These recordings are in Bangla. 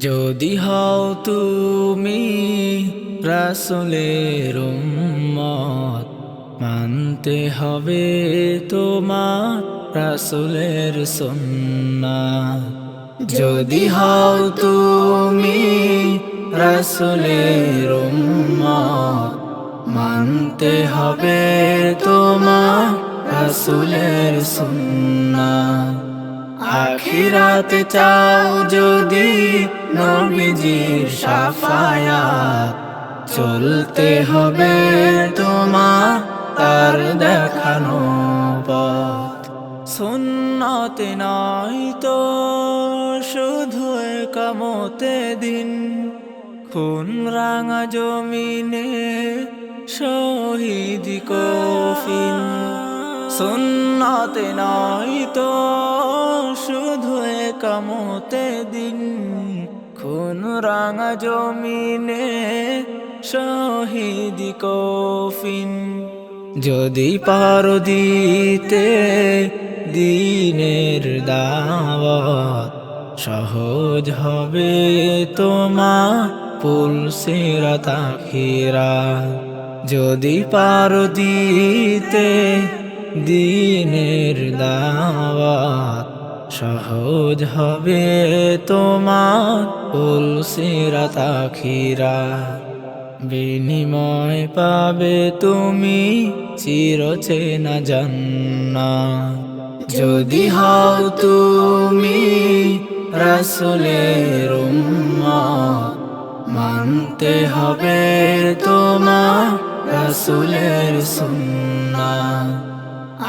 যদি হও তুমি রাসুলের উম্মত, মানতে হবে তোমার রাসুলের সুন্নাত। যদি হও তুমি রাসুলের উম্মত, মানতে হবে তোমার রাসুলের সুন্নাত। আখিরাতে চাও যদি নবীজির সাফায়াত। চলতে হবে তোমার তার দেখানো পথ। সুন্নতে নয় তো শুধু কামতে দিন। খুন রাঙা জমিনে শহীদ কফিন। সুন্নতে নয় তো, শুধু কামতে দিন। খুন রাঙা জমিনে শহীদ কফিন। যদি পারো দিতে দিনের দাওয়াত, সহজ হবে তোমার পুলসিরা তাখিরা যদি পারো দিতে দিনের দাওয়াত সহজ হবে তোমার পুলসিরা তাখিরা বিনিময় পাবে তুমি চিরচেনা জান্না যদি হও তুমি রাসুলের মানতে হবে তোমার রাসুলের সুন্না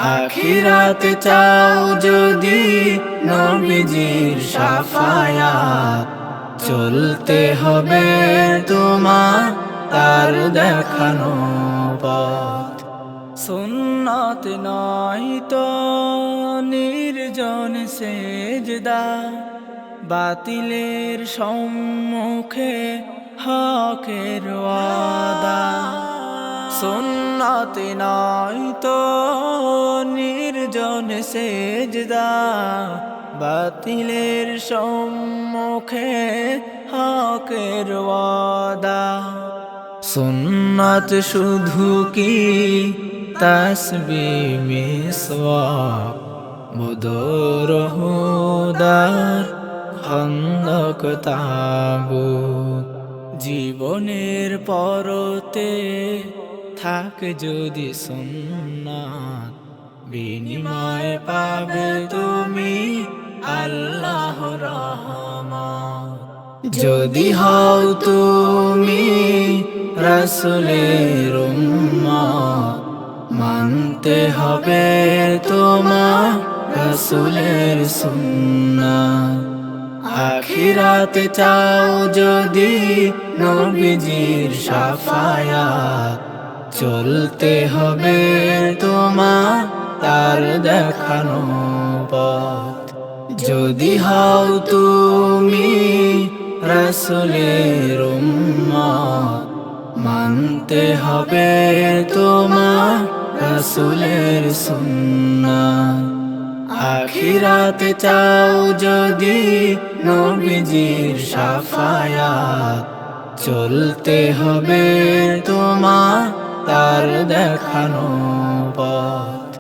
আখিরাতে চাও যদি নবীজির সাফায়া চলতে হবে তোমার তার দেখানো পথ। সুন্নত নয় তো নির্জন সেজদা। বাতিলের সম্মুখে হকের ওয়াদা। সুন্নত নয় তো নির্জন সেজদা। বাতিলের সম্মুখে হকের ওয়াদা। সুন্নত শুধু কি তসবি মিসওয়াক? বুদর হুদার খন্দক তাবু জীবনের পরতে থাক যদি সুন্নাত বিনিময় পাবে তুমি আল্লাহ রহমান যদি হও তুমি রাসুলের মানতে হবে তোমার রসুলের সুন্নাত। আখিরাতে চাও যদি নবীজির সাফায়াত চলতে হবে তোমার তার দেখানো পথ। যদি হও তুমি রাসুলের মানতে হবে তোমার রাসুলের সুন্নাত। আখিরাতে চাও যদি নবীজির সাফায়াত, চলতে হবে তোমার তার দেখানো পথ।